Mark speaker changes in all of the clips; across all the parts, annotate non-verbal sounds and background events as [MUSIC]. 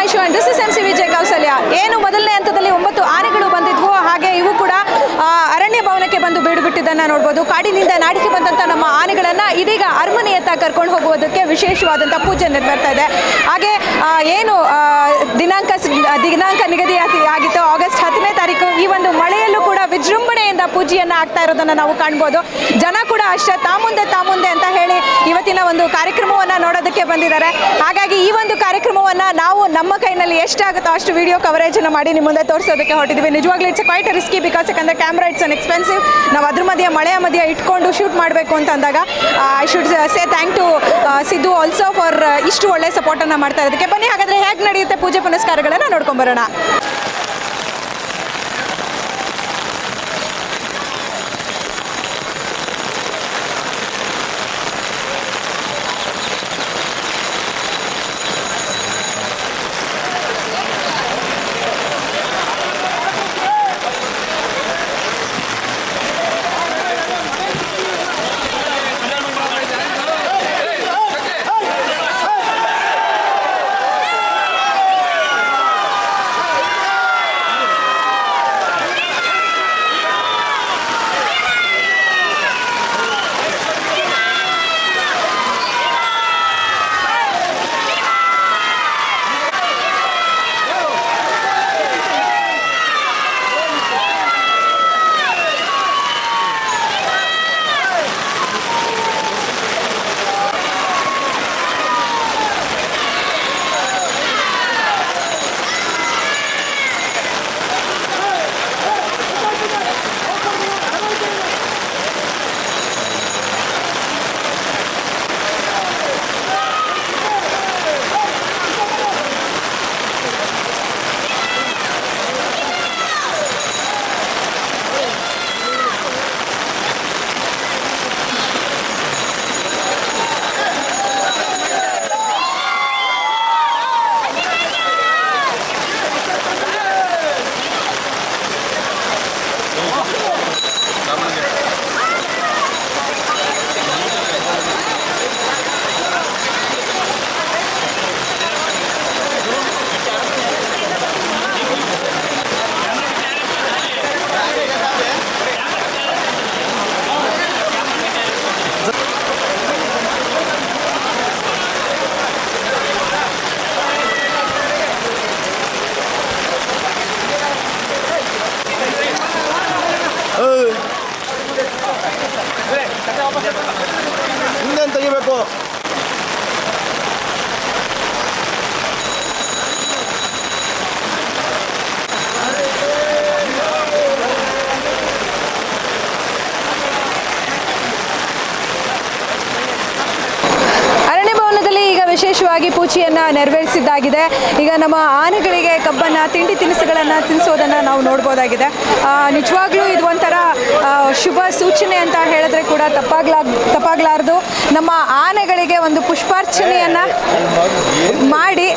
Speaker 1: My show and this is M C Vijay Kausalya ಏನು ಮೊದಲನೇ ಹಂತದಲ್ಲಿ ಒಂಬತ್ತು ಆನೆಗಳು ಬಂದಿದ್ವು ಹಾಗೆ ಇವು ಕೂಡ ಆ, ಅರಣ್ಯ ಭವನಕ್ಕೆ ಬಂದು ಬೀಡು ಬಿಟ್ಟಿದ್ದನ್ನ ನೋಡ್ಬೋದು. ಕಾಡಿನಿಂದ ನಾಡಿಸಿ ಬಂದಂತ ನಮ್ಮ ಆನೆಗಳನ್ನ ಇದೀಗ ಅರಮನೆಯತ್ತ ಕರ್ಕೊಂಡು ಹೋಗುವುದಕ್ಕೆ ವಿಶೇಷವಾದಂಥ ಪೂಜೆ ನೆರವೇರ್ತಾ ಇದೆ. ಹಾಗೆ ಏನು ದಿನಾಂಕ ದಿನಾಂಕ ನಿಗದಿ ಆಗಿತ್ತು. ಆಗಸ್ಟ್ ಹತ್ತನೇ ತಾರೀಕು ಈ ಒಂದು ಮಳೆಯಲ್ಲೂ ಕೂಡ ವಿಜೃಂಭಣೆಯಿಂದ ಪೂಜೆಯನ್ನ ಆಗ್ತಾ ಇರೋದನ್ನ ನಾವು ಕಾಣ್ಬೋದು. ಜನ ಕೂಡ ಅಷ್ಟೇ ತಾ ಮುಂದೆ ತಾ ಮುಂದೆ ಅಂತ ಹೇಳಿ ಇವತ್ತಿನ ಒಂದು ಕಾರ್ಯಕ್ರಮವನ್ನ ನೋಡೋದಕ್ಕೆ ಬಂದಿದ್ದಾರೆ. ಹಾಗಾಗಿ ಈ ಒಂದು ಕಾರ್ಯಕ್ರಮವನ್ನ ನಾವು ನಮ್ಮ ಕೈನಲ್ಲಿ ಎಷ್ಟಾಗುತ್ತೋ ಅಷ್ಟು ವಿಡಿಯೋ ಕವರೇಜನ್ನು ಮಾಡಿ ನಿಮ್ಮ ಮುಂದೆ ತೋರಿಸೋದಕ್ಕೆ ಹೊರಟಿದ್ವಿ. ನಿಜವಾಗ್ಲೂ ಇಟ್ಸ್ ಕ್ವೈಟ್ ರಿಸ್ಕಿ ಬಿಕಾಸ್ ಯಾಕಂದ್ರೆ ಕ್ಯಾಮ್ರಾ ಇಟ್ಸ್ ಅನ್ ಎಕ್ಸ್ಪೆನ್ಸಿವ್ ನಾವು ಅದ್ರ ಮಧ್ಯೆ, ಮಳೆಯ ಮಧ್ಯೆ ಇಟ್ಕೊಂಡು ಶೂಟ್ ಮಾಡಬೇಕು ಅಂತ ಅಂದಾಗ I should say thank to Siddu also for ಇಷ್ಟು ಒಳ್ಳೆ ಸಪೋರ್ಟನ್ನು ಮಾಡ್ತಾ ಇರೋದಕ್ಕೆ. ಬನ್ನಿ, ಹಾಗಾದರೆ ಹೇಗೆ ನಡೆಯುತ್ತೆ ಪೂಜೆ ಪುನಸ್ಕಾರಗಳನ್ನು ನೋಡ್ಕೊಂಬರೋಣ
Speaker 2: ಹಿಂದೆ ತೆಗಿಬೇಕು
Speaker 1: ಅರಣ್ಯ ಭವನದಲ್ಲಿ ಈಗ ವಿಶೇಷವಾಗಿ ಪೂಜೆಯನ್ನ ನೆರವೇರಿಸಿದ್ದಾಗಿದೆ. ಈಗ ನಮ್ಮ ಆನೆಗಳಿಗೆ ಕಬ್ಬನ್ನ, ತಿಂಡಿ ತಿನಿಸುಗಳನ್ನು ತಿನ್ನಿಸೋದನ್ನು ನಾವು ನೋಡ್ಬೋದಾಗಿದೆ. ನಿಜವಾಗ್ಲೂ ಇದು ಒಂಥರ ಶುಭ ಸೂಚನೆ ಅಂತ ಹೇಳಿದ್ರೆ ಕೂಡ ತಪ್ಪಾಗ್ಲಾ, ತಪ್ಪಾಗ್ಲಾರ್ದು. ನಮ್ಮ ಆನೆಗಳಿಗೆ ಒಂದು ಪುಷ್ಪಾರ್ಚನೆಯನ್ನು ಮಾಡಿ,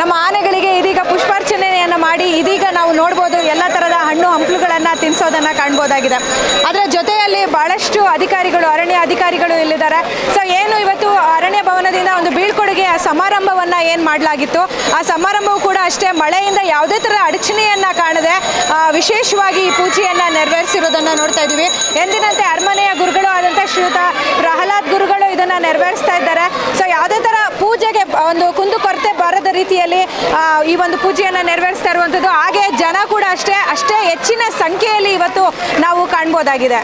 Speaker 1: ನಮ್ಮ ಆನೆಗಳಿಗೆ ಇದೀಗ ಪುಷ್ಪಾರ್ಚನೆಯನ್ನು ಮಾಡಿ ಇದೀಗ ನಾವು ನೋಡ್ಬೋದು. ಎಲ್ಲ ಹಣ್ಣು ಹಂಪಲುಗಳನ್ನು ತಿನ್ಸೋದನ್ನು ಕಾಣ್ಬೋದಾಗಿದೆ. ಅದರ ಜೊತೆಯಲ್ಲಿ ಬಹಳಷ್ಟು ಅಧಿಕಾರಿಗಳು, ಅರಣ್ಯ ಅಧಿಕಾರಿಗಳು ಇಲ್ಲಿದ್ದಾರೆ. ಸೊ ಏನು ಇವತ್ತು ಅರಣ್ಯ ಭವನದಿಂದ ಒಂದು ಬೀಳ್ಕೊಡುಗೆಯ ಸಮಾರಂಭವನ್ನು ಏನು ಮಾಡಲಾಗಿತ್ತು? ಆ ಸಮಾರಂಭವು ಕೂಡ ಅಷ್ಟೇ ಮಳೆಯಿಂದ ಯಾವುದೇ ಥರ ಅಡಚಣೆಯನ್ನು ಕಾಣದೆ ವಿಶೇಷವಾಗಿ ಈ ಪೂಜೆಯನ್ನು ನೆರವೇರಿಸಿರೋದನ್ನು ನೋಡ್ತಾ ಇದ್ದೀವಿ ಎಂದಿನಂತೆ ಅರಮನೆಯ ಗುರುಗಳು ಆದಂಥ ಶ್ರೀಯುತ ಪ್ರಹ್ಲಾದ್ ಗುರುಗಳು ಇದನ್ನು ನೆರವೇರಿಸ್ತಾ ಇದ್ದಾರೆ. ಸೊ ಯಾವುದೇ ಥರ ಪೂಜೆಗೆ ಒಂದು ಕುಂದು ಕೊರತೆ ಬಾರದ ರೀತಿಯಲ್ಲಿ ಈ ಒಂದು ಪೂಜೆಯನ್ನು ನೆರವೇರಿಸ್ತಾ ಇರುವಂಥದ್ದು ಹಾಗೆ ಜನ ಕೂಡ ಅಷ್ಟೇ ಅಷ್ಟೇ ಹೆಚ್ಚಿನ ಸಂಖ್ಯೆಯಲ್ಲಿ ಇವತ್ತು ನಾವು ಕಾಣ್ಬೋದಾಗಿದೆ.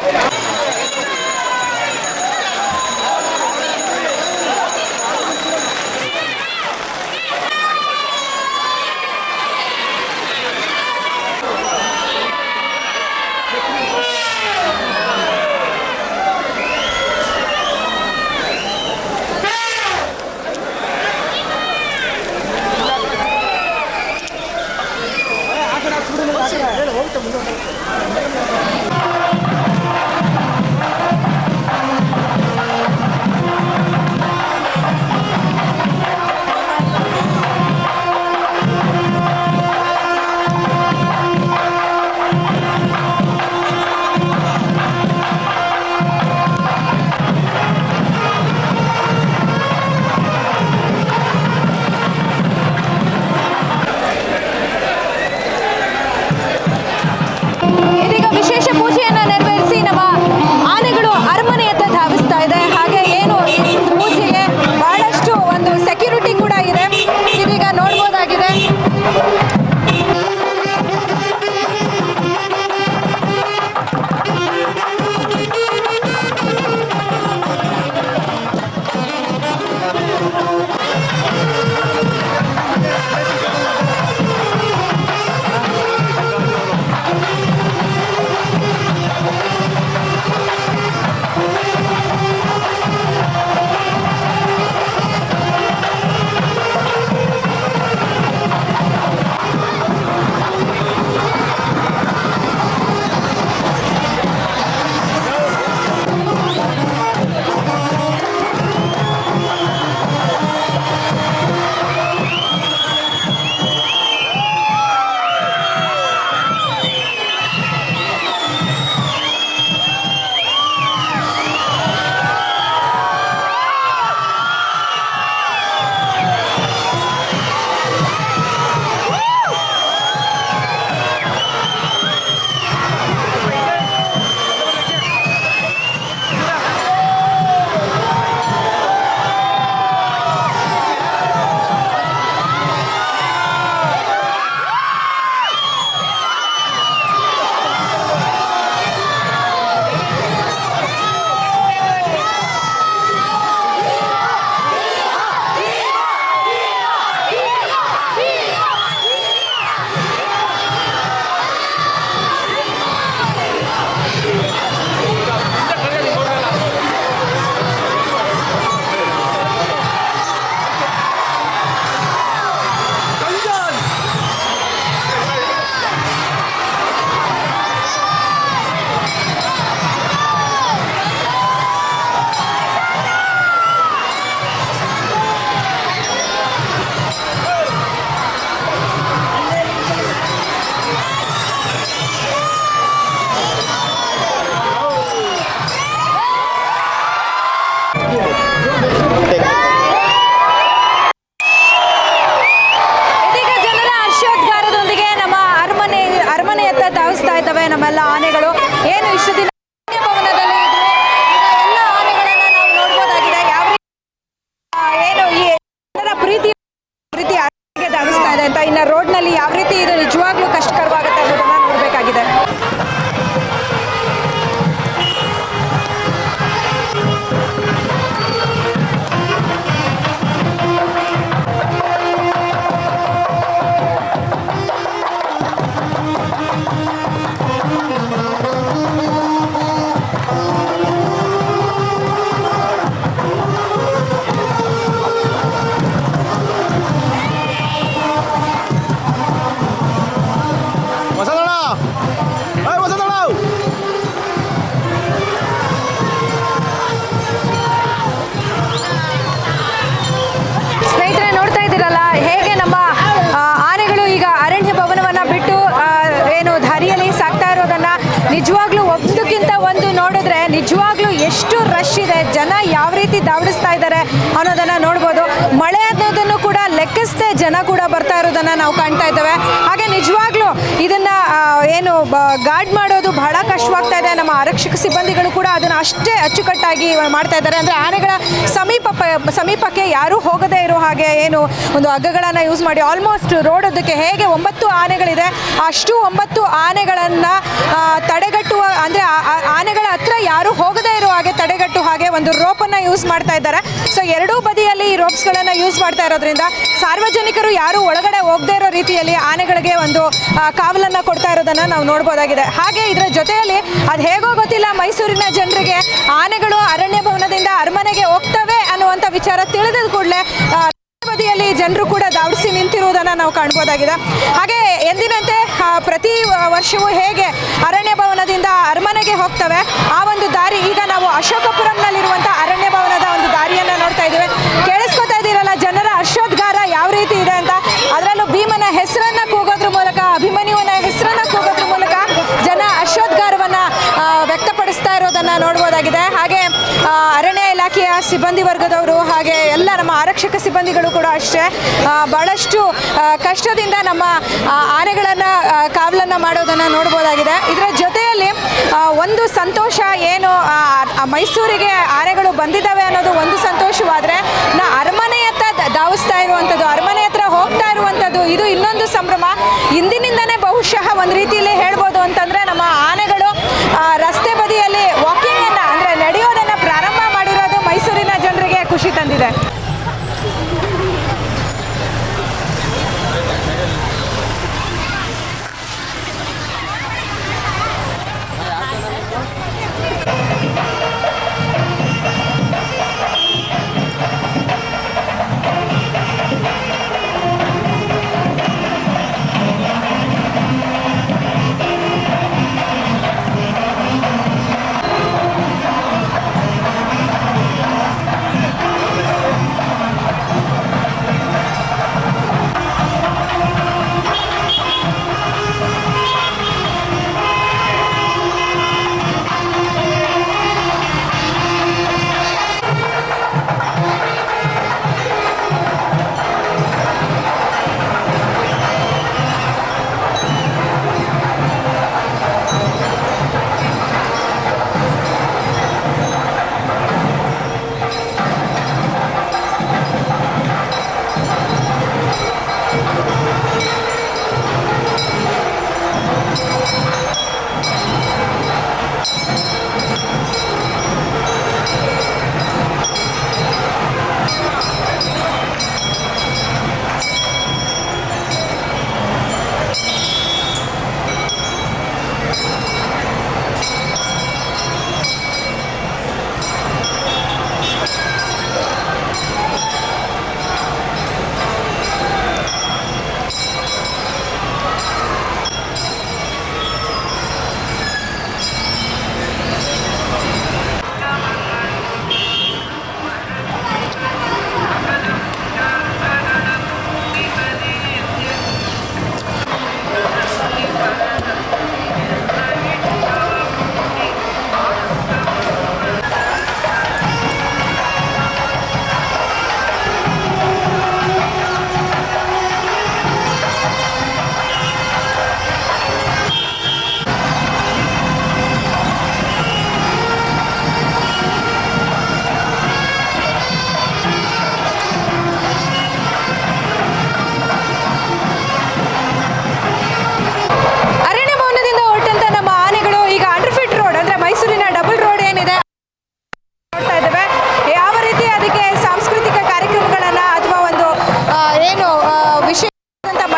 Speaker 1: ಯಾವ ರೀತಿ ದಾವಡಿಸ್ತಾ ಇದ್ದಾರೆ ಅನ್ನೋದನ್ನ ನೋಡ್ಬೋದು. ಮಳೆ ಅನ್ನೋದನ್ನು ಕೂಡ ಲೆಕ್ಕಿಸದೆ ಜನ ಕೂಡ ಬರ್ತಾ ಇರೋದನ್ನ ನಾವು ಕಾಣ್ತಾ ಇದ್ದೇವೆ ಹಾಗೆ ನಿಜವಾಗ್ಲೂ ಇದನ್ನ ಆ, ಏನು ಗಾರ್ಡ್ ಮಾಡೋದು ಬಹಳ ಕಷ್ಟವಾಗ್ತಾ ಇದೆ. ನಮ್ಮ ಆರಕ್ಷಕ ಸಿಬ್ಬಂದಿಗಳು ಕೂಡ ಅದನ್ನು ಅಷ್ಟೇ ಅಚ್ಚುಕಟ್ಟಾಗಿ ಮಾಡ್ತಾ ಇದ್ದಾರೆ. ಅಂದರೆ ಆನೆಗಳ ಸಮೀಪ ಸಮೀಪಕ್ಕೆ ಯಾರೂ ಹೋಗದೇ ಇರೋ ಹಾಗೆ ಏನು ಒಂದು ಹಗ್ಗಗಳನ್ನು ಯೂಸ್ ಮಾಡಿ ಆಲ್ಮೋಸ್ಟ್ ರೋಡ್ ಅದಕ್ಕೆ ಹೇಗೆ ಒಂಬತ್ತು ಆನೆಗಳಿದೆ, ಅಷ್ಟು ಒಂಬತ್ತು ಆನೆಗಳನ್ನು ತಡೆಗಟ್ಟುವ, ಅಂದರೆ ಆನೆಗಳ ಹತ್ರ ಯಾರು ಹೋಗದೇ ಇರೋ ಹಾಗೆ ತಡೆಗಟ್ಟು ಹಾಗೆ ಒಂದು ರೋಪನ್ನು ಯೂಸ್ ಮಾಡ್ತಾ ಇದ್ದಾರೆ. ಸೊ ಎರಡೂ ಬದಿಯಲ್ಲಿ ಈ ರೋಪ್ಸ್ಗಳನ್ನು ಯೂಸ್ ಮಾಡ್ತಾ ಇರೋದ್ರಿಂದ ಸಾರ್ವಜನಿಕರು ಯಾರೂ ಒಳಗಡೆ ಹೋಗದೇ ಇರೋ ರೀತಿಯಲ್ಲಿ ಆನೆಗಳಿಗೆ ಒಂದು ಕಾವಲನ್ನ ಕೊಡ್ತಾ ಇರೋದನ್ನ ನಾವು ನೋಡ್ಬೋದಾಗಿದೆ. ಹಾಗೆ ಇದರ ಜೊತೆಯಲ್ಲಿ ಅದು ಹೇಗೋ ಗೊತ್ತಿಲ್ಲ ಮೈಸೂರಿನ ಜನರಿಗೆ ಆನೆಗಳು ಅರಣ್ಯ ಭವನದಿಂದ ಅರಮನೆಗೆ ಹೋಗ್ತವೆ ಅನ್ನುವಂಥ ವಿಚಾರ ತಿಳಿದ ಕೂಡಲೇ ಬದಿಯಲ್ಲಿ ಜನರು ಕೂಡ ದಾವಡಿಸಿ ನಿಂತಿರುವುದನ್ನು ನಾವು ಕಾಣ್ಬೋದಾಗಿದೆ. ಹಾಗೆ ಎಂದಿನಂತೆ ಪ್ರತಿ ವರ್ಷವೂ ಹೇಗೆ ಅರಣ್ಯ ಭವನದಿಂದ ಅರಮನೆಗೆ ಹೋಗ್ತವೆ, ಆ ಒಂದು ದಾರಿ ಈಗ ನಾವು ಅಶೋಕಪುರಂನಲ್ಲಿರುವಂಥ ಅರಣ್ಯ ಭವನದ ಒಂದು ದಾರಿಯನ್ನು ನೋಡ್ತಾ ಇದ್ದೇವೆ. ಕೇಳಿಸ್ಕೊತಾ ಇದ್ದೀರಲ್ಲ, ಜನರ ಹರ್ಷೋದ್ಗಾರ ಯಾವ ರೀತಿ ಇದೆ ಅಂತ. ಅದರಲ್ಲೂ ಭೀಮನ ಹೆಸರನ್ನ ಕೂಗೋದ್ರ ಮೂಲಕ ಅಭಿಮನ್ಯುವನ ಹೆಸರನ್ನ ಕೂಗೋದ್ರ ಮೂಲಕ ಜನ ಹರ್ಷೋದ್ಗಾರವನ್ನ ಆ, ವ್ಯಕ್ತಪಡಿಸ್ತಾ ಇರೋದನ್ನ ನೋಡ್ಬೋದಾಗಿದೆ ಹಾಗೆ ಅರಣ್ಯ ಇಲಾಖೆಯ ಸಿಬ್ಬಂದಿ ವರ್ಗದವರು ಹಾಗೆ ಎಲ್ಲ ನಮ್ಮ ಆರಕ್ಷಕ ಸಿಬ್ಬಂದಿಗಳು ಕೂಡ ಅಷ್ಟೇ. ಬಹಳಷ್ಟು ಕಷ್ಟದಿಂದ ನಮ್ಮ ಆನೆಗಳನ್ನು ಕಾವಲನ್ನು ಮಾಡೋದನ್ನು ನೋಡ್ಬೋದಾಗಿದೆ ಇದರ ಜೊತೆಯಲ್ಲಿ ಒಂದು ಸಂತೋಷ ಏನು ಮೈಸೂರಿಗೆ ಆನೆಗಳು ಬಂದಿದ್ದಾವೆ ಅನ್ನೋದು ಒಂದು ಸಂತೋಷವಾದರೆ, ನಾ ಅರಮನೆಯತ್ತ ಧಾವಿಸ್ತಾ ಇರುವಂಥದ್ದು, ಅರಮನೆ ಹತ್ರ ಹೋಗ್ತಾ ಇರುವಂಥದ್ದು, ಇದು ಇನ್ನೊಂದು ಸಂಭ್ರಮ. ಇಂದಿನಿಂದನೇ ಬಹುಶಃ ಒಂದು ರೀತಿಯಲ್ಲಿ ಹೇಳ್ಬೋದು ಅಂತಂದ್ರೆ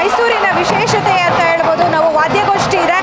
Speaker 1: ಮೈಸೂರಿನ ವಿಶೇಷತೆ ಅಂತ ಹೇಳ್ಬೋದು. ನಾವು ವಾದ್ಯಗೋಷ್ಠಿ ಇದೆ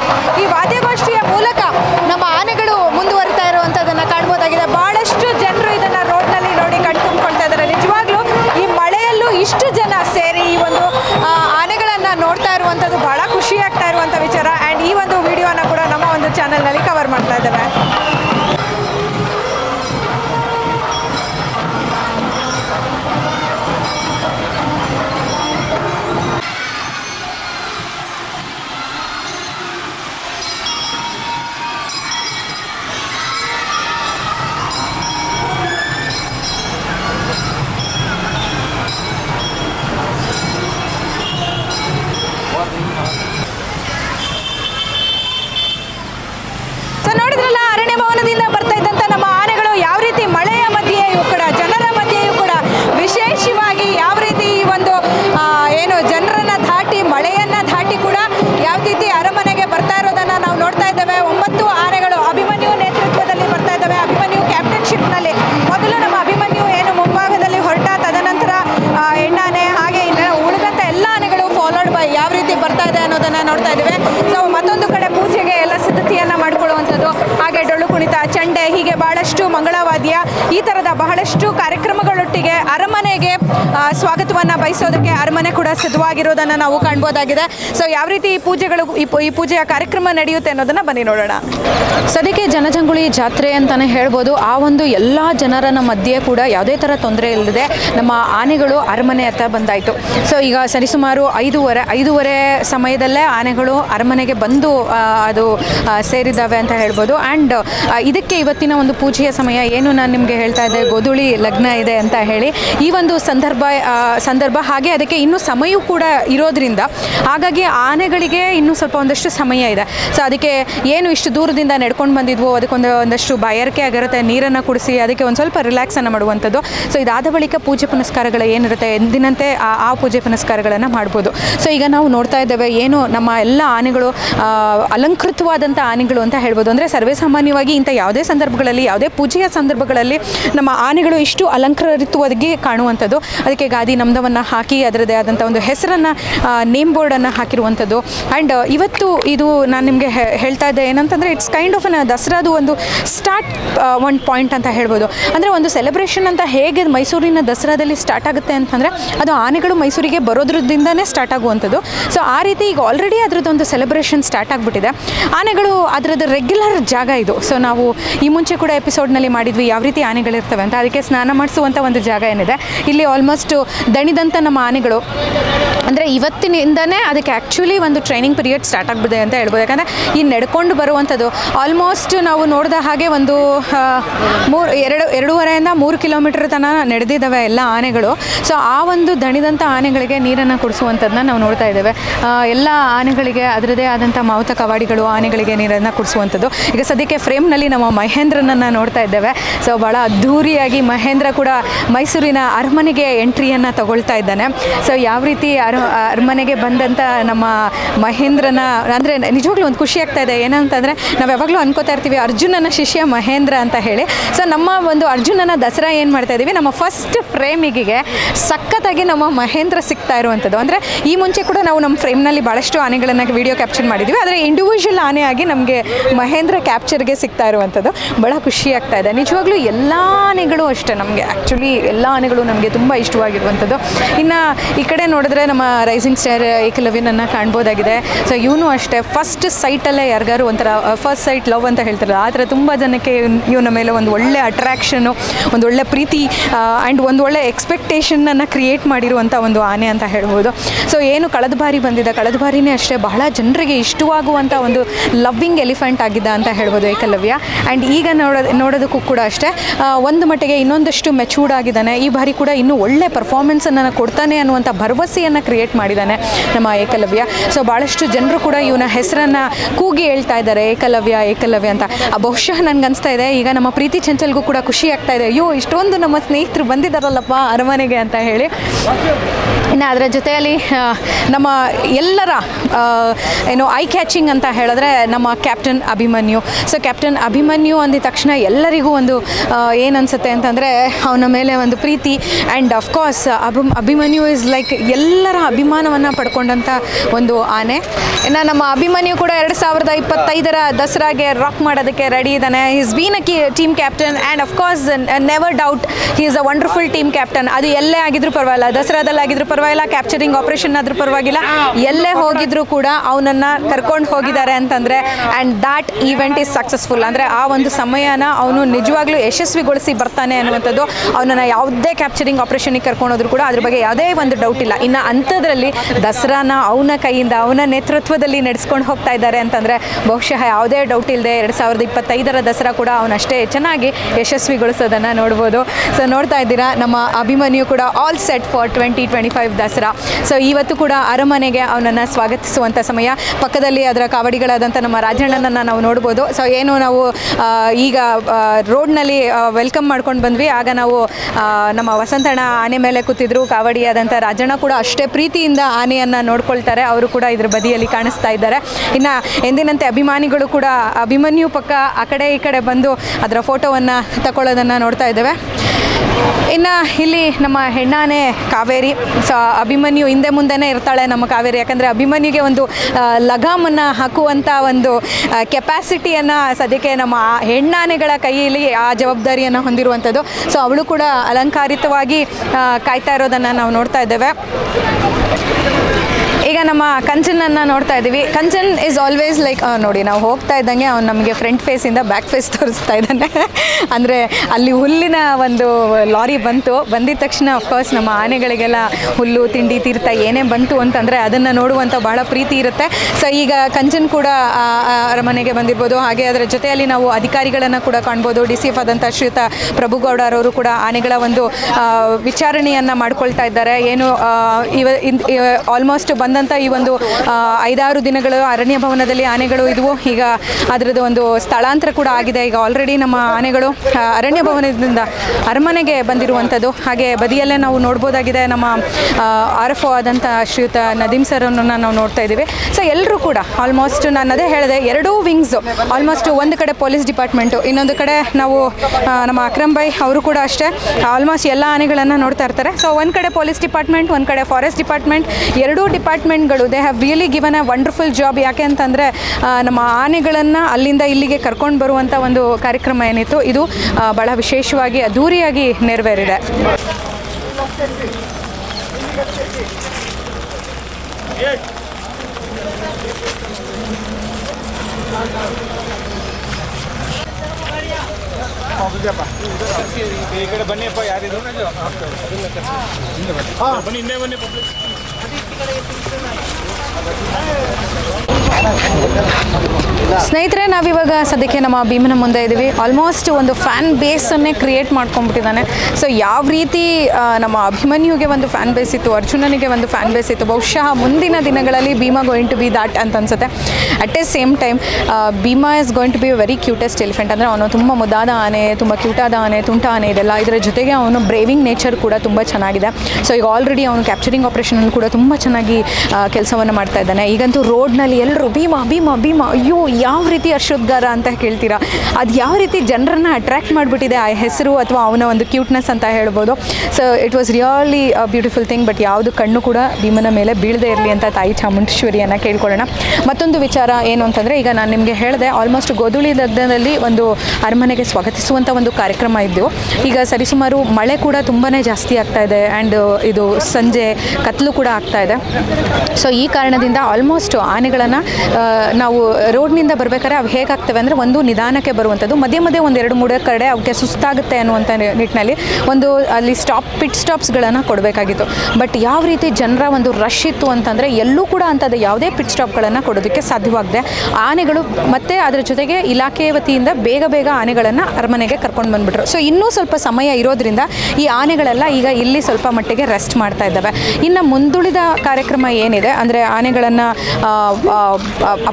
Speaker 1: ಸೊ ಮತ್ತೊಂದು ಕಡೆ ಪೂಜೆಗೆ ಎಲ್ಲ ಸಿದ್ಧತೆಯನ್ನು ಮಾಡಿಕೊಳ್ಳುವಂಥದ್ದು. ಹಾಗೆ ಡೊಳ್ಳು ಕುಣಿತ, ಚಂಡೆ ಹೀಗೆ ಬಹಳಷ್ಟು ಮಂಗಳವಾದ್ಯ ಈ ಥರದ ಬಹಳಷ್ಟು ಕಾರ್ಯಕ್ರಮಗಳೊಟ್ಟಿಗೆ ಅರಮನೆಗೆ ಸ್ವಾಗತವನ್ನು ಬಯಸೋದಕ್ಕೆ ಅರಮನೆ ಕೂಡ ಸಿದ್ಧವಾಗಿರೋದನ್ನು ನಾವು ಕಾಣ್ಬೋದಾಗಿದೆ. ಸೊ ಯಾವ ರೀತಿ ಈ ಪೂಜೆಗಳು, ಈ ಪೂಜೆಯ ಕಾರ್ಯಕ್ರಮ ನಡೆಯುತ್ತೆ ಅನ್ನೋದನ್ನು ಬನ್ನಿ ನೋಡೋಣ. ಸದ್ಯಕ್ಕೆ ಜನಜಂಗುಳಿ ಜಾತ್ರೆ ಅಂತಲೇ ಹೇಳ್ಬೋದು. ಆ ಒಂದು ಎಲ್ಲ ಜನರನ್ನ ಮಧ್ಯೆ ಕೂಡ ಯಾವುದೇ ಥರ ತೊಂದರೆ ಇಲ್ಲದೆ ನಮ್ಮ ಆನೆಗಳು ಅರಮನೆ ಹತ್ತ ಬಂದಾಯಿತು. ಸೊ ಈಗ ಸರಿಸುಮಾರು ಐದೂವರೆ ಐದೂವರೆ ಸಮಯದಲ್ಲೇ ಆನೆಗಳು ಅರಮನೆಗೆ ಬಂದು ಅದು ಸೇರಿದ್ದಾವೆ ಅಂತ ಹೇಳ್ಬೋದು. ಆ್ಯಂಡ್ ಇದಕ್ಕೆ ಇವತ್ತಿನ ಒಂದು ಪೂಜೆಯ ಸಮಯ ಏನು ನಾನು ನಿಮಗೆ ಹೇಳ್ತಾ ಇದ್ದೆ? ಗೋಧುಳಿ ಲಗ್ನ ಇದೆ ಅಂತ ಹೇಳಿ. ಈ ಒಂದು ಸಂದರ್ಭ ಸಂದರ್ಭ. ಹಾಗೆ ಅದಕ್ಕೆ ಇನ್ನೂ ಸಮಯವೂ ಕೂಡ ಇರೋದ್ರಿಂದ ಹಾಗಾಗಿ ಆನೆಗಳಿಗೆ ಇನ್ನೂ ಸ್ವಲ್ಪ ಒಂದಷ್ಟು ಸಮಯ ಇದೆ. ಸೊ ಅದಕ್ಕೆ ಏನು ಇಷ್ಟು ದೂರದಿಂದ ನಡ್ಕೊಂಡು ಬಂದಿದ್ವು ಅದಕ್ಕೊಂದು ಒಂದಷ್ಟು ಬಯರ್ಕೆ ಆಗಿರುತ್ತೆ ನೀರನ್ನು ಕುಡಿಸಿ, ಅದಕ್ಕೆ ಒಂದು ಸ್ವಲ್ಪ ರಿಲ್ಯಾಕ್ಸನ್ನು ಮಾಡುವಂಥದ್ದು. ಸೊ ಇದಾದ ಬಳಿಕ ಪೂಜೆ ಪುನಸ್ಕಾರಗಳು ಏನಿರುತ್ತೆ, ಎಂದಿನಂತೆ ಆ ಪೂಜೆ ಪುನಸ್ಕಾರಗಳನ್ನು ಮಾಡ್ಬೋದು. ಸೊ ಈಗ ನಾವು ನೋಡ್ತಾ ಇದ್ದೇವೆ, ಏನು ನಮ್ಮ ಎಲ್ಲ ಆನೆಗಳು ಅಲಂಕೃತವಾದಂಥ ಆನೆಗಳು ಅಂತ ಹೇಳ್ಬೋದು. ಅಂದರೆ ಸರ್ವೇ ಸಾಮಾನ್ಯವಾಗಿ ಇಂಥ ಯಾವುದೇ ಸಂದರ್ಭಗಳಲ್ಲಿ, ಯಾವುದೇ ಪೂಜೆಯ ಸಂದರ್ಭಗಳಲ್ಲಿ ನಮ್ಮ ಆನೆಗಳು ಇಷ್ಟು ಅಲಂಕೃತವಾಗಿ ಕಾಣುವಂಥದ್ದು ಅದಕ್ಕೆ ಗಾದಿ ನಮ್ದವನ್ನು ಹಾಕಿ ಅದರದೇ ಆದಂಥ ಒಂದು ಹೆಸರನ್ನು ನೇಮ್ ಬೋರ್ಡನ್ನು ಹಾಕಿರುವಂಥದ್ದು. ಆ್ಯಂಡ್ ಇವತ್ತು ಇದು ನಾನು ನಿಮಗೆ ಹೇಳ್ತಾ ಇದ್ದೆ ಏನಂತಂದರೆ ಇಟ್ಸ್ ಕೈಂಡ್ ಆಫ್ ಅನ್ ದಸರಾದು ಒಂದು ಸ್ಟಾರ್ಟ್ ಒನ್ ಪಾಯಿಂಟ್ ಅಂತ ಹೇಳ್ಬೋದು. ಅಂದರೆ ಒಂದು ಸೆಲೆಬ್ರೇಷನ್ ಅಂತ ಹೇಗೆ ಮೈಸೂರಿನ ದಸರಾದಲ್ಲಿ ಸ್ಟಾರ್ಟ್ ಆಗುತ್ತೆ ಅಂತಂದರೆ, ಅದು ಆನೆಗಳು ಮೈಸೂರಿಗೆ ಬರೋದ್ರಿಂದನೇ ಸ್ಟಾರ್ಟ್ ಆಗುವಂಥದ್ದು. ಸೊ ಆ ರೀತಿ ಈಗ ಆಲ್ರೆಡಿ ಅದರದ್ದೊಂದು ಸೆಲೆಬ್ರೇಷನ್ ಸ್ಟಾರ್ಟ್ ಆಗಿಬಿಟ್ಟಿದೆ. ಆನೆಗಳು ಅದರದ್ದು ರೆಗ್ಯುಲರ್ ಜಾಗ ಇದು. ಸೊ ನಾವು ಈ ಮುಂಚೆ ಕೂಡ ಎಪಿಸೋಡ್ನಲ್ಲಿ ಮಾಡಿದ್ವಿ, ಯಾವ ರೀತಿ ಆನೆಗಳಿರ್ತವೆ ಅಂತ. ಅದಕ್ಕೆ ಸ್ನಾನ ಮಾಡಿಸುವಂಥ ಒಂದು ಜಾಗ ಏನಿದೆ. ಇಲ್ಲಿ ಆಲ್ಮೋಸ್ಟ್ ದಣಿದಂಥ ನಮ್ಮ ಆನೆಗಳು. ಅಂದರೆ ಇವತ್ತಿನಿಂದನೇ ಅದಕ್ಕೆ ಆ್ಯಕ್ಚುಲಿ ಒಂದು ಟ್ರೈನಿಂಗ್ ಪೀರಿಯಡ್ ಸ್ಟಾರ್ಟ್ ಆಗ್ಬಿದೆ ಅಂತ ಹೇಳ್ಬೋದು. ಯಾಕಂದರೆ ಈ ನಡ್ಕೊಂಡು ಬರುವಂಥದ್ದು ಆಲ್ಮೋಸ್ಟ್ ನಾವು ನೋಡಿದ ಹಾಗೆ ಒಂದು ಮೂರು, ಎರಡು, ಎರಡೂವರೆಯಿಂದ ಮೂರು ಕಿಲೋಮೀಟರ್ ತನಕ ನಡೆದಿದ್ದಾವೆ ಎಲ್ಲ ಆನೆಗಳು. ಸೊ ಆ ಒಂದು ದಣಿದಂಥ ಆನೆಗಳಿಗೆ ನೀರನ್ನು ಕುಡಿಸುವಂಥದ್ದನ್ನ ನಾವು ನೋಡ್ತಾ ಇದ್ದೇವೆ. ಎಲ್ಲ ಆನೆಗಳಿಗೆ ಅದರದೇ ಆದಂಥ ಮಾವುತ ಕವಾಡಿಗಳು ಆನೆಗಳಿಗೆ ನೀರನ್ನು ಕುಡಿಸುವಂಥದ್ದು. ಈಗ ಸದ್ಯಕ್ಕೆ ಫ್ರೇಮ್ನಲ್ಲಿ ನಮ್ಮ ಮಹೇಂದ್ರನನ್ನು ನೋಡ್ತಾ ಇದ್ದೇವೆ. ಸೊ ಭಾಳ ಅದ್ಧೂರಿಯಾಗಿ ಮಹೇಂದ್ರ ಕೂಡ ಮೈಸೂರಿನ ಅರಮನೆಗೆ ಎಂಟ್ರಿಯನ್ನು ತಗೊಳ್ತಾ ಇದ್ದಾನೆ. ಸೊ ಯಾವ ರೀತಿ ಅರ, ಅರಮನೆಗೆ ಬಂದಂಥ ನಮ್ಮ ಮಹೇಂದ್ರನ, ಅಂದರೆ ನಿಜವಾಗ್ಲೂ ಒಂದು ಖುಷಿ ಆಗ್ತಾ ಇದೆ. ಏನಂತಂದರೆ, ನಾವು ಯಾವಾಗಲೂ ಅನ್ಕೋತಾ ಇರ್ತೀವಿ, ಅರ್ಜುನನ ಶಿಷ್ಯ ಮಹೇಂದ್ರ ಅಂತ ಹೇಳಿ. ಸೊ ನಮ್ಮ ಒಂದು ಅರ್ಜುನನ ದಸರಾ ಏನು ಮಾಡ್ತಾ ಇದ್ದೀವಿ ನಮ್ಮ ಫಸ್ಟ್ ಫ್ರೇಮಿಗೆ ಸಖತ್ತಾಗಿ ನಮ್ಮ ಮಹೇಂದ್ರ ಸಿಗ್ತಾ ಇರುವಂಥದ್ದು ಅಂದರೆ, ಈ ಮುಂಚೆ ಕೂಡ ನಾವು ನಮ್ಮ ಫ್ರೇಮ್ನಲ್ಲಿ ಭಾಳಷ್ಟು ಆನೆಗಳನ್ನು ವಿಡಿಯೋ ಕ್ಯಾಪ್ಚರ್ ಮಾಡಿದ್ವಿ. ಆದರೆ ಇಂಡಿವಿಜುವಲ್ ಆನೆ ಆಗಿ ನಮಗೆ ಮಹೇಂದ್ರ ಕ್ಯಾಪ್ಚರ್ಗೆ ಸಿಗ್ತಾ ಇರುವಂಥದ್ದು ಭಾಳ ಖುಷಿ ಆಗ್ತಾ ಇದೆ. ನಿಜವಾಗ್ಲೂ ಎಲ್ಲ ಆನೆಗಳು ಅಷ್ಟೇ ನಮಗೆ. ಆ್ಯಕ್ಚುಲಿ ಎಲ್ಲ ಆನೆಗಳು ನಮಗೆ ತುಂಬ ಇಷ್ಟವಾಗಿರುವಂಥದ್ದು. ಇನ್ನು ಈ ಕಡೆ ನೋಡಿದ್ರೆ ನಮ್ಮ ರೈಸಿಂಗ್ ಸ್ಟಾರ್ ಏಕಲವ್ಯನನ್ನು ಕಾಣ್ಬೋದಾಗಿದೆ. ಸೊ ಇವನು ಅಷ್ಟೇ. ಫಸ್ಟ್ ಸೈಟಲ್ಲೇ ಯಾರಿಗಾರು ಒಂಥರ ಫಸ್ಟ್ ಸೈಟ್ ಲವ್ ಅಂತ ಹೇಳ್ತಾರೆ ಆ ಥರ ತುಂಬ ಜನಕ್ಕೆ ಇವನ ಮೇಲೆ ಒಂದು ಒಳ್ಳೆ ಅಟ್ರಾಕ್ಷನು ಒಂದು ಒಳ್ಳೆ ಪ್ರೀತಿ ಆ್ಯಂಡ್ ಒಂದು ಒಳ್ಳೆ ಎಕ್ಸ್ಪೆಕ್ಟೇಷನನ್ನು ಕ್ರಿಯೇಟ್ ಮಾಡಿರುವಂಥ ಒಂದು ಆನೆ ಅಂತ ಹೇಳ್ಬೋದು. ಸೊ ಏನು ಕಳೆದ ಬಾರಿ ಬಂದಿದೆ. ಕಳೆದ ಬಾರಿನೇ ಅಷ್ಟೇ ಬಹಳ ಜನರಿಗೆ ಇಷ್ಟವಾಗುವಂಥ ಒಂದು ಲವ್ವಿಂಗ್ ಎಲಿಫೆಂಟ್ ಆಗಿದೆ ಅಂತ ಹೇಳ್ಬೋದು ಏಕಲವ್ಯ. ಆ್ಯಂಡ್ ಈಗ ನೋಡೋದು ನೋಡೋದಕ್ಕೂ ಕೂಡ ಅಷ್ಟೇ. ಒಂದು ಮಟ್ಟಿಗೆ ಇನ್ನೊಂದಷ್ಟು ಮೆಚೂರ್ಡ್ ಆಗಿದ್ದಾನೆ. ಈ ಬಾರಿ ಕೂಡ ಇನ್ನೂ ಒಳ್ಳೆ ಪರ್ಫಾರ್ಮೆನ್ಸನ್ನು ಕೊಡ್ತಾನೆ ಅನ್ನುವಂಥ ಭರವಸೆಯನ್ನು ಕ್ರಿಯೇಟ್ ಮಾಡಿದ್ದಾನೆ ನಮ್ಮ ಏಕಲವ್ಯ. ಸೊ ಭಾಳಷ್ಟು ಜನರು ಕೂಡ ಇವನ ಹೆಸರನ್ನು ಕೂಗಿ ಹೇಳ್ತಾ ಇದ್ದಾರೆ, ಏಕಲವ್ಯ ಏಕಲವ್ಯ ಅಂತ. ಬಹುಶಃ ನನಗೆ ಅನಿಸ್ತಾ ಇದೆ, ಈಗ ನಮ್ಮ ಪ್ರೀತಿ ಚಂಚಲ್ಗೂ ಕೂಡ ಖುಷಿ ಆಗ್ತಾ ಇದೆ. ಅಯ್ಯೋ, ಇಷ್ಟೊಂದು ನಮ್ಮ ಸ್ನೇಹಿತರು ಬಂದಿದ್ದಾರಲ್ಲಪ್ಪ ಅರಮನೆಗೆ ಅಂತ ಹೇಳಿ. ಇನ್ನು ಅದರ ಜೊತೆಯಲ್ಲಿ ನಮ್ಮ ಎಲ್ಲರ ಏನು ಐ ಕ್ಯಾಚಿಂಗ್ ಅಂತ ಹೇಳಿದ್ರೆ ನಮ್ಮ captain Abhimanyu. So captain Abhimanyu ಅಂದಿದ ತಕ್ಷಣ ಎಲ್ಲರಿಗೂ ಒಂದು ಏನು ಅನಿಸುತ್ತೆ ಅಂತಂದರೆ ಅವನ ಮೇಲೆ ಒಂದು ಪ್ರೀತಿ. And of course Abhi Abhimanyu is like ಎಲ್ಲರ ಅಭಿಮಾನವನ್ನು ಪಡ್ಕೊಂಡಂಥ ಒಂದು ಆನೆ. ಇನ್ನು ನಮ್ಮ ಅಭಿಮನ್ಯು ಕೂಡ ಎರಡು ಸಾವಿರದ ಇಪ್ಪತ್ತೈದರ ದಸರಾಗೆ ರಾಕ್ ಮಾಡೋದಕ್ಕೆ ರೆಡಿ ಇದ್ದಾನೆ. Is been a team captain and of course never doubt he is a wonderful team captain ಅದು ಎಲ್ಲೇ ಆಗಿದ್ರು ಪರವಾಗಿಲ್ಲ ದಸರಾದಲ್ಲಿ ಆಗಿದ್ರು ಪರವಾಗಿಲ್ಲ. ಕ್ಯಾಪ್ಚರಿಂಗ್ ಆಪರೇಷನ್ ಆದ್ರೂ ಪರವಾಗಿಲ್ಲ. ಎಲ್ಲೇ ಹೋಗಿದ್ರು ಕೂಡ ಅವನನ್ನ ಕರ್ಕೊಂಡು ಹೋಗಿದ್ದಾರೆ ಅಂತಂದ್ರೆ and that event is successful ಅಂದರೆ ಆ ಒಂದು ಸಮಯನ ಅವನು ನಿಜವಾಗ್ಲೂ ಯಶಸ್ವಿಗೊಳಿಸಿ ಬರ್ತಾನೆ ಅನ್ನುವಂಥದ್ದು, ಅವನನ್ನು ಯಾವುದೇ ಕ್ಯಾಪ್ಚರಿಂಗ್ ಆಪರೇಷನಿಗೆ ಕರ್ಕೊಂಡೋದ್ರು ಕೂಡ ಅದ್ರ ಬಗ್ಗೆ ಯಾವುದೇ ಒಂದು ಡೌಟ್ ಇಲ್ಲ. ಇನ್ನು ಅಂಥದ್ರಲ್ಲಿ ದಸರಾನ ಅವನ ಕೈಯಿಂದ, ಅವನ ನೇತೃತ್ವದಲ್ಲಿ ನಡೆಸ್ಕೊಂಡು ಹೋಗ್ತಾ ಇದ್ದಾರೆ ಅಂತಂದರೆ, ಬಹುಶಃ ಯಾವುದೇ ಡೌಟ್ ಇಲ್ಲದೆ ಎರಡು ಸಾವಿರದ ಇಪ್ಪತ್ತೈದರ ದಸರಾ ಕೂಡ ಅವನಷ್ಟೇ ಚೆನ್ನಾಗಿ ಯಶಸ್ವಿಗೊಳಿಸೋದನ್ನು ನೋಡ್ಬೋದು. ಸೊ ನೋಡ್ತಾ ಇದ್ದೀರಾ, ನಮ್ಮ ಅಭಿಮನ್ಯು ಕೂಡ all set for twenty twenty five Dasara. So ಇವತ್ತು ಕೂಡ ಅರಮನೆಗೆ ಅವನನ್ನು ಸ್ವಾಗತಿಸುವಂಥ ಸಮಯ. ಪಕ್ಕದಲ್ಲಿ ಅದರ ಕಾವಡಿಗಳಾದಂಥ ನಮ್ಮ ರಾಜಣ್ಣನನ್ನು ನಾವು ನೋಡ್ಬೋದು. ಸೊ ಏನು ನಾವು ಈಗ ರೋಡ್ನಲ್ಲಿ ವೆಲ್ಕಮ್ ಮಾಡ್ಕೊಂಡು ಬಂದ್ವಿ. ಆಗ ನಾವು ನಮ್ಮ ವಸಂತಣ್ಣ ಆನೆ ಮೇಲೆ ಕೂತಿದ್ರು. ಕಾವಡಿಯಾದಂಥ ರಾಜಣ್ಣ ಕೂಡ ಅಷ್ಟೇ ಪ್ರೀತಿಯಿಂದ ಆನೆಯನ್ನು ನೋಡ್ಕೊಳ್ತಾರೆ. ಅವರು ಕೂಡ ಇದ್ರ ಬದಿಯಲ್ಲಿ ಕಾಣಿಸ್ತಾ ಇದ್ದಾರೆ. ಇನ್ನು ಎಂದಿನಂತೆ ಅಭಿಮಾನಿಗಳು ಕೂಡ, ಅಭಿಮನ್ಯು ಪಕ್ಕ ಆ ಕಡೆ ಈ ಕಡೆ ಬಂದು ಅದರ ಫೋಟೋವನ್ನು ತಗೊಳ್ಳೋದನ್ನು ನೋಡ್ತಾ ಇದ್ದೇವೆ. ಇನ್ನು ಇಲ್ಲಿ ನಮ್ಮ ಹೆಣ್ಣಾನೆ ಕಾವೇರಿ. ಸೊ ಅಭಿಮನ್ಯು ಹಿಂದೆ ಮುಂದೆನೇ ಇರ್ತಾಳೆ ನಮ್ಮ ಕಾವೇರಿ. ಯಾಕಂದರೆ ಅಭಿಮನ್ಯುಗೆ ಒಂದು ಲಗಾಮನ್ನು ಹಾಕುವಂಥ ಒಂದು ಕೆಪಾಸಿಟಿಯನ್ನು ಸದ್ಯಕ್ಕೆ ನಮ್ಮ ಹೆಣ್ಣಾನೆಗಳ ಕೈಯಲ್ಲಿ ಆ ಜವಾಬ್ದಾರಿಯನ್ನು ಹೊಂದಿರುವಂಥದ್ದು. ಸೊ ಅವಳು ಕೂಡ ಅಲಂಕಾರಿತವಾಗಿ ಕಾಯ್ತಾ ಇರೋದನ್ನು ನಾವು ನೋಡ್ತಾ ಇದ್ದೇವೆ. ಈಗ ನಮ್ಮ ಕಂಚನನ್ನು ನೋಡ್ತಾ ಇದ್ದೀವಿ. ಕಂಚನ್ ಇಸ್ ಆಲ್ವೇಸ್ ಲೈಕ್ ನೋಡಿ, ನಾವು ಹೋಗ್ತಾ ಇದ್ದಂಗೆ ಅವ್ನು ನಮಗೆ ಫ್ರಂಟ್ ಫೇಸಿಂದ ಬ್ಯಾಕ್ ಫೇಸ್ ತೋರಿಸ್ತಾ ಇದ್ದಾನೆ. [LAUGHS] ಅಂದರೆ ಅಲ್ಲಿ ಹುಲ್ಲಿನ ಒಂದು ಲಾರಿ ಬಂತು. ಬಂದಿದ ತಕ್ಷಣ ಅಫ್ಕೋರ್ಸ್ ನಮ್ಮ ಆನೆಗಳಿಗೆಲ್ಲ ಹುಲ್ಲು, ತಿಂಡಿ, ತೀರ್ಥ ಏನೇ ಬಂತು ಅಂತಂದರೆ ಅದನ್ನು ನೋಡುವಂಥ ಬಹಳ ಪ್ರೀತಿ ಇರುತ್ತೆ. ಸೊ ಈಗ ಕಂಚನ್ ಕೂಡ ಅರಮನೆಗೆ ಬಂದಿರ್ಬೋದು. ಹಾಗೆ ಅದರ ಜೊತೆಯಲ್ಲಿ ನಾವು ಅಧಿಕಾರಿಗಳನ್ನು ಕೂಡ ಕಾಣ್ಬೋದು. ಡಿ ಸಿ ಎಫ್ ಆದಂಥ ಶ್ರೀಯುತ ಪ್ರಭುಗೌಡರವರು ಕೂಡ ಆನೆಗಳ ಒಂದು ವಿಚಾರಣೆಯನ್ನ ಮಾಡ್ಕೊಳ್ತಾ ಇದ್ದಾರೆ. ಏನು ಇವ ಆಲ್ಮೋಸ್ಟ್ ಬಂದಂಥ ಈ ಒಂದು ಐದಾರು ದಿನಗಳು ಅರಣ್ಯ ಭವನದಲ್ಲಿ ಆನೆಗಳು ಇದ್ವು. ಈಗ ಅದರದ್ದು ಒಂದು ಸ್ಥಳಾಂತರ ಕೂಡ ಆಗಿದೆ. ಈಗ ಆಲ್ರೆಡಿ ನಮ್ಮ ಆನೆಗಳು ಅರಣ್ಯ ಭವನದಿಂದ ಅರಮನೆಗೆ ಬಂದಿರುವಂಥದ್ದು ಹಾಗೆ ಬದಿಯಲ್ಲೇ ನಾವು ನೋಡ್ಬೋದಾಗಿದೆ ನಮ್ಮ ಆರ್ ಎಫ್ ಆದಂಥ ಶ್ರೀಯುತ ನದೀಮ್ ಸರನ್ನು ನಾವು ನೋಡ್ತಾ ಇದ್ದೀವಿ. ಸೊ ಎಲ್ಲರೂ ಕೂಡ ಆಲ್ಮೋಸ್ಟ್ ನಾನು ಅದೇ ಹೇಳಿದೆ, ಎರಡೂ ವಿಂಗ್ಸು ಆಲ್ಮೋಸ್ಟ್ ಒಂದು ಕಡೆ ಪೊಲೀಸ್ ಡಿಪಾರ್ಟ್ಮೆಂಟು ಇನ್ನೊಂದು ಕಡೆ ನಾವು ನಮ್ಮ ಅಕ್ರಮ್ ಬೈ ಅವರು ಕೂಡ ಅಷ್ಟೇ. ಆಲ್ಮೋಸ್ಟ್ ಎಲ್ಲ ಆನೆಗಳನ್ನು ನೋಡ್ತಾ ಇರ್ತಾರೆ. ಸೊ ಒಂದು ಕಡೆ ಪೊಲೀಸ್ ಡಿಪಾರ್ಟ್ಮೆಂಟ್ ಒಂದು ಕಡೆ ಫಾರೆಸ್ಟ್ ಡಿಪಾರ್ಟ್ಮೆಂಟ್ ಎರಡೂ ಡಿಪಾರ್ಟ್ಮೆಂಟ್ಗಳು they have really given a wonderful job ಯಾಕೆ ಅಂತಂದರೆ ನಮ್ಮ ಆನೆಗಳನ್ನು ಅಲ್ಲಿಂದ ಇಲ್ಲಿಗೆ ಕರ್ಕೊಂಡು ಬರುವಂಥ ಒಂದು ಕಾರ್ಯಕ್ರಮ ಏನಿತ್ತು, ಇದು ಬಹಳ ವಿಶೇಷವಾಗಿ ಅದ್ಧೂರಿಯಾಗಿ ನೆರವೇರಿದೆ.
Speaker 2: ಈ ಕಡೆ ಬನ್ನಿಯಪ್ಪ ಯಾರಿದು ಬನ್ನಿ ಹಿಂದೆ ಬನ್ನಿ
Speaker 1: ಸ್ನೇಹಿತರೆ, ನಾವಿವಾಗ ಸದ್ಯಕ್ಕೆ ನಮ್ಮ ಭೀಮನ ಮುಂದೆ ಇದ್ದೀವಿ. ಆಲ್ಮೋಸ್ಟ್ ಒಂದು ಫ್ಯಾನ್ ಬೇಸನ್ನೇ ಕ್ರಿಯೇಟ್ ಮಾಡ್ಕೊಂಡ್ಬಿಟ್ಟಿದ್ದಾನೆ. ಸೊ ಯಾವ ರೀತಿ ನಮ್ಮ ಅಭಿಮನ್ಯುಗೆ ಒಂದು ಫ್ಯಾನ್ ಬೇಸ್ ಇತ್ತು, ಅರ್ಜುನನಿಗೆ ಒಂದು ಫ್ಯಾನ್ ಬೇಸ್ ಇತ್ತು, ಬಹುಶಃ ಮುಂದಿನ ದಿನಗಳಲ್ಲಿ Bhima going to be that ಅಂತ ಅನ್ಸುತ್ತೆ. At a same time Bhima is going to be very cutest elephant ಅಂದರೆ ಅವನು ತುಂಬ ಮುದ್ದಾದ ಆನೆ, ತುಂಬ ಕ್ಯೂಟಾದ ಆನೆ, ತುಂಟ ಆನೆ, ಇದೆಲ್ಲ ಇದರ ಜೊತೆಗೆ ಅವನು ಬ್ರೇವಿಂಗ್ ನೇಚರ್ ಕೂಡ ತುಂಬ ಚೆನ್ನಾಗಿದೆ. ಸೊ ಈಗ ಆಲ್ರೆಡಿ ಅವನು ಕ್ಯಾಪ್ಚರಿಂಗ್ ಆಪರೇಷನಲ್ಲಿ ಕೂಡ ತುಂಬ ಚೆನ್ನಾಗಿ ಕೆಲಸವನ್ನು ಮಾಡ್ತಾ ಇದ್ದಾನೆ. ಈಗಂತೂ ರೋಡ್ನಲ್ಲಿ ಎಲ್ಲರೂ ಭೀಮಾ ಭೀಮಾ ಭೀಮಾ. ಅಯ್ಯೋ, ಯಾವ ರೀತಿ ಅಶ್ವದ್ಗಾರ ಅಂತ ಕೇಳ್ತೀರಾ? ಅದು ಯಾವ ರೀತಿ ಜನರನ್ನ ಅಟ್ರ್ಯಾಕ್ಟ್ ಮಾಡಿಬಿಟ್ಟಿದೆ ಆ ಹೆಸರು ಅಥವಾ ಅವನ ಒಂದು ಕ್ಯೂಟ್ನೆಸ್ ಅಂತ ಹೇಳ್ಬೋದು. So it was really beautiful thing but ಯಾವುದು ಕಣ್ಣು ಕೂಡ ಭೀಮನ ಮೇಲೆ ಬೀಳದೇ ಇರಲಿ ಅಂತ ತಾಯಿ ಚಾಮುಂಡೇಶ್ವರಿಯನ್ನು ಕೇಳ್ಕೊಳ್ಳೋಣ. ಮತ್ತೊಂದು ವಿಚಾರ ಏನು ಅಂತಂದರೆ, ಈಗ ನಾನು ನಿಮಗೆ ಹೇಳಿದೆ ಆಲ್ಮೋಸ್ಟ್ ಗೋಧುಳಿ ಲಗ್ನದಲ್ಲಿ ಒಂದು ಅರಮನೆಗೆ ಸ್ವಾಗತಿಸುವಂಥ ಒಂದು ಕಾರ್ಯಕ್ರಮ ಇದ್ದು, ಈಗ ಸರಿಸುಮಾರು ಮಳೆ ಕೂಡ ತುಂಬಾ ಜಾಸ್ತಿ ಆಗ್ತಾ ಇದೆ ಆ್ಯಂಡ್ ಇದು ಸಂಜೆ ಕತ್ತಲು ಕೂಡ ಆಗ್ತಾ ಇದೆ. ಸೊ ಈ ಕಾರಣದಿಂದ ಆಲ್ಮೋಸ್ಟ್ ಆನೆಗಳನ್ನು ನಾವು ರೋಡ್ನಿಂದ ಬರಬೇಕಾದ್ರೆ ಅವು ಹೇಗಾಗ್ತವೆ ಅಂದರೆ ಒಂದು ನಿಧಾನಕ್ಕೆ ಬರುವಂಥದ್ದು. ಮಧ್ಯ ಮಧ್ಯೆ ಒಂದು ಎರಡು ಮೂರು ಕಡೆ ಅವಕ್ಕೆ ಸುಸ್ತಾಗುತ್ತೆ ಅನ್ನುವಂಥ ನಿಟ್ಟಿನಲ್ಲಿ ಒಂದು ಅಲ್ಲಿ ಸ್ಟಾಪ್ ಪಿಟ್ ಸ್ಟಾಪ್ಸ್ಗಳನ್ನು ಕೊಡಬೇಕಾಗಿತ್ತು. ಬಟ್ ಯಾವ ರೀತಿ ಜನರ ಒಂದು ರಶ್ ಇತ್ತು ಅಂತಂದರೆ ಎಲ್ಲೂ ಕೂಡ ಅಂಥದ್ದು ಯಾವುದೇ ಪಿಟ್ ಸ್ಟಾಪ್ಗಳನ್ನು ಕೊಡೋದಕ್ಕೆ ಸಾಧ್ಯವಾಗದೆ. ಆನೆಗಳು ಮತ್ತು ಅದರ ಜೊತೆಗೆ ಇಲಾಖೆ ವತಿಯಿಂದ ಬೇಗ ಬೇಗ ಆನೆಗಳನ್ನು ಅರಮನೆಗೆ ಕರ್ಕೊಂಡು ಬಂದುಬಿಟ್ರು. ಸೊ ಇನ್ನೂ ಸ್ವಲ್ಪ ಸಮಯ ಇರೋದ್ರಿಂದ ಈ ಆನೆಗಳೆಲ್ಲ ಈಗ ಇಲ್ಲಿ ಸ್ವಲ್ಪ ಮಟ್ಟಿಗೆ ರೆಸ್ಟ್ ಮಾಡ್ತಾ ಇದ್ದಾವೆ. ಇನ್ನು ಮುಂದುಳಿದ ಕಾರ್ಯಕ್ರಮ ಏನಿದೆ ಅಂದರೆ ಆನೆಗಳನ್ನು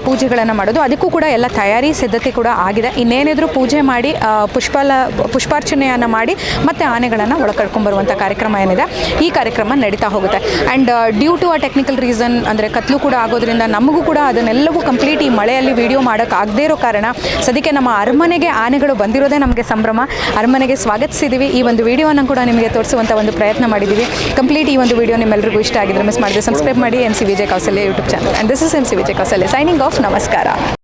Speaker 1: ಪೂಜೆಗಳನ್ನು ಮಾಡೋದು. ಅದಕ್ಕೂ ಕೂಡ ಎಲ್ಲ ತಯಾರಿ ಸಿದ್ಧತೆ ಕೂಡ ಆಗಿದೆ. ಇನ್ನೇನಿದ್ರು ಪೂಜೆ ಮಾಡಿ ಪುಷ್ಪಲ, ಪುಷ್ಪಾರ್ಚನೆಯನ್ನು ಮಾಡಿ ಮತ್ತೆ ಆನೆಗಳನ್ನು ಒಳ ಕರ್ಕೊಂಡ್ಬರುವಂಥ ಕಾರ್ಯಕ್ರಮ ಏನಿದೆ, ಈ ಕಾರ್ಯಕ್ರಮ ನಡೀತಾ ಹೋಗುತ್ತೆ. And due to a technical reason ಅಂದರೆ ಕತ್ಲು ಕೂಡ ಆಗೋದ್ರಿಂದ ನಮಗೂ ಕೂಡ ಅದನ್ನೆಲ್ಲವೂ ಕಂಪ್ಲೀಟ್ ಈ ಮಳೆಯಲ್ಲಿ ವಿಡಿಯೋ ಮಾಡೋಕ್ಕಾಗದೇ ಇರೋ ಕಾರಣ ಸದ್ಯಕ್ಕೆ ನಮ್ಮ ಅರಮನೆಗೆ ಆನೆಗಳು ಬಂದಿರೋದೇ ನಮಗೆ ಸಂಭ್ರಮ. ಅರಮನೆಗೆ ಸ್ವಾಗತಿಸಿದ್ದೀವಿ ಈ ಒಂದು ವಿಡಿಯೋನ ಕೂಡ ನಿಮಗೆ ತೋರಿಸುವಂಥ ಒಂದು ಪ್ರಯತ್ನ ಮಾಡಿದ್ದೀವಿ ಕಂಪ್ಲೀಟ್ ಈ ಒಂದು ವಿಡಿಯೋ ನಿಮ್ಮೆಲ್ಲರಿಗೂ ಇಷ್ಟ ಆಗಿದ್ರೆ ಮಿಸ್ ಮಾಡಿದ್ರೆ ಸಬ್ಸ್ಕ್ರೈಬ್ ಮಾಡಿ M C Vijay Kausalya YouTube channel and this is M C Vijay Kausalya. Pallai signing off. Namaskara.